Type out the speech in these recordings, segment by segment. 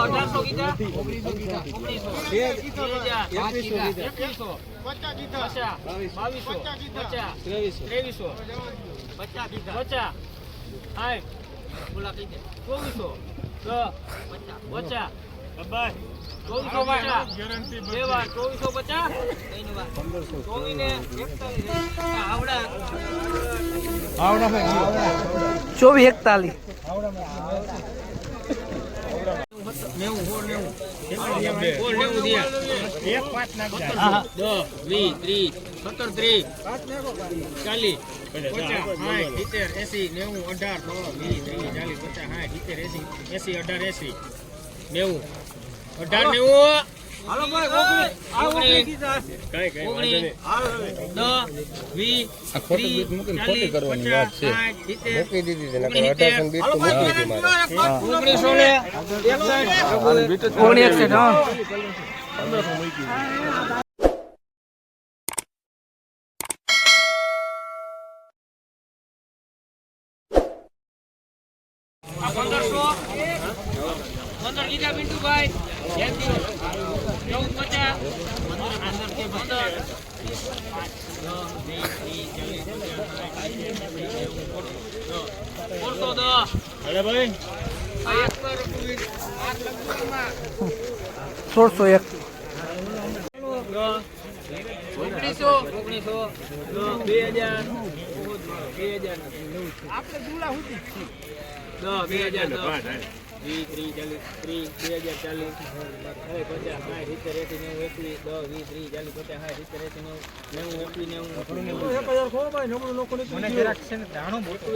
અઢારસો કીધા એકવીસો પચાસ પચાસ ત્રેવીસો પચાસ પચાસ સાઠ ચોવીસો દસ પચાસ ચોવીસો પચાસ ચોવીસો પચાસ ચોવીસ ને આવડા ચોવીસ એકતાલીસ. નેવું સોળ નેવું. સોળ નેવું થયા દસ વીસ ત્રીસ સત્તર ત્રીસ. ચાલીસ પચાસ સાઠ સિત્તેર એસી નેવું અઢાર. સોળ વીસ ત્રીસ ચાલીસ પચાસ સાઠ સિત્તેર એસી. એસી અઢાર એસી. નેવું અઢાર નેવું હાલો ભાઈ ઓગણીસ ઓગણીસ. દસ વીસ ત્રીસ ચાલીસ પચાસ સાઠ સિત્તેર ઓગણીસો ને એકસઠ ઓગણી એકસઠ હા આ પંદરસો પંદર કીધા પિન્ટુભાઈ ચૌદ પચાસ પંદર. સોળસો દસ. સોળસો એક. ઓગણીસો. ઓગણીસો. બે હજાર. બે હજાર દસ. બે હજાર વીસ ત્રીસ ચાલીસ ત્રીસ બે હજાર ચાલીસ હવે પચાસ સાઠ સિત્તેર એસી નેવું એકવીસ દસ વીસ ત્રીસ ચાલીસ પચાસ સાઠ સિત્તેર એસી નેવું નેવું એકવીસ નેવું એકવીસ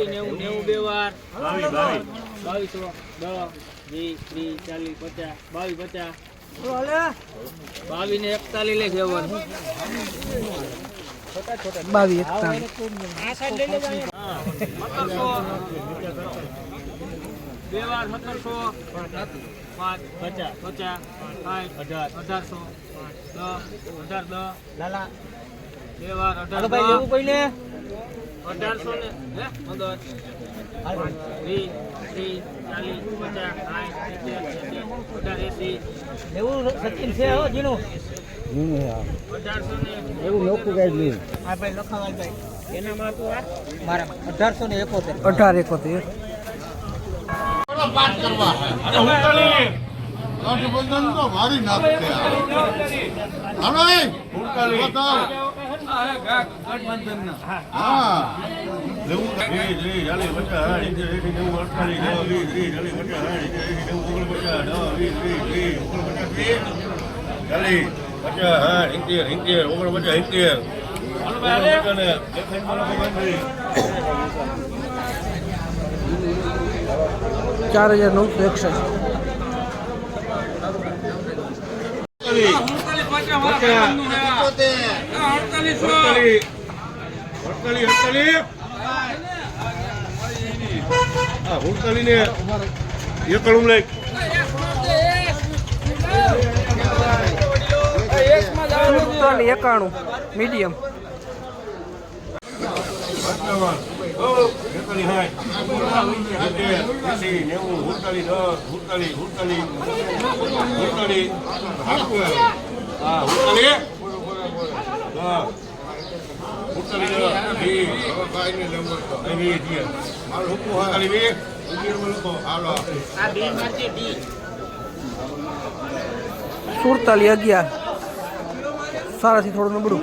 નેવું. નેવું બે વાર. બાવીસો દસ વીસ ત્રીસ ચાલીસ પચાસ બાવીસ પચાસ. બાવીસ ને એકતાલીસ લે જવાનું બાવીસ એકતાલીસ. બે વાર સત્તરસો પાંચ પચાસ પચાસ સાઠ અઢાર. અઢારસો દસ અઢાર દસ. લાલા. બે વાર અઢાર અઢારસો ને હે? પંદર. વીસ ત્રીસ ચાલીસ પચાસ સાઠ સિત્તેર અઢાર એસી. અઢારસો ને અઢાર એકોતેર ગઠબંધન તો મારી નાખશે હવે હા ભાઈ ત્રીસ ભાઈ. એનામાં પચાસ આ? સિત્તેર અઢારસો ને એકોતેર. અઢાર વીસ ત્રીસ કરવા ગઠબંધન તો મારી નાખ છે ઓગણપચાસ ઓગણપચાસ ત્રીસ ચાલીસ પચાસ સાઠ સિત્તેર સિત્તેર ઓગણપચાસ સિત્તેર ઓગણપચાસ ને એકસઠમાં લખો બાંધી. ચાર હજાર નવસો એકસઠ એકાણું મીડિયમ. એકતાલીસ સાઠ નેવું ઉડતાલીસ દસ ઉડતાલીસ ઉડતાલીસ ઉડતાલીસ હા. ઉડતાલીસ વીસ. સુડતાલીસ અગિયાર. સારાથી થોડું નબળું.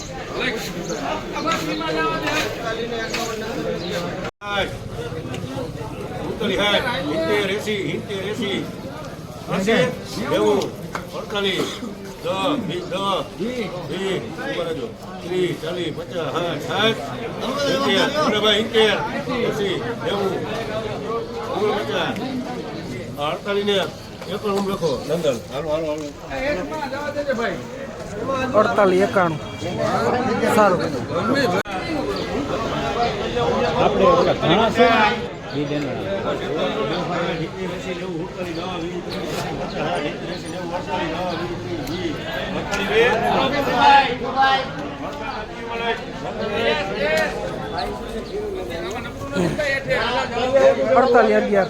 અડતાલીસ. ત્રીસ ચાલીસ પચાસ સાઠ સાઠ સિત્તેર એંસી નેવું ઓગણપચાસ અડતાલીસ ને એક હું લખો નંદન હાલો હાલો હાલો અડતાલીસ એકાણું. સારું. અડતાલીસ અગિયાર.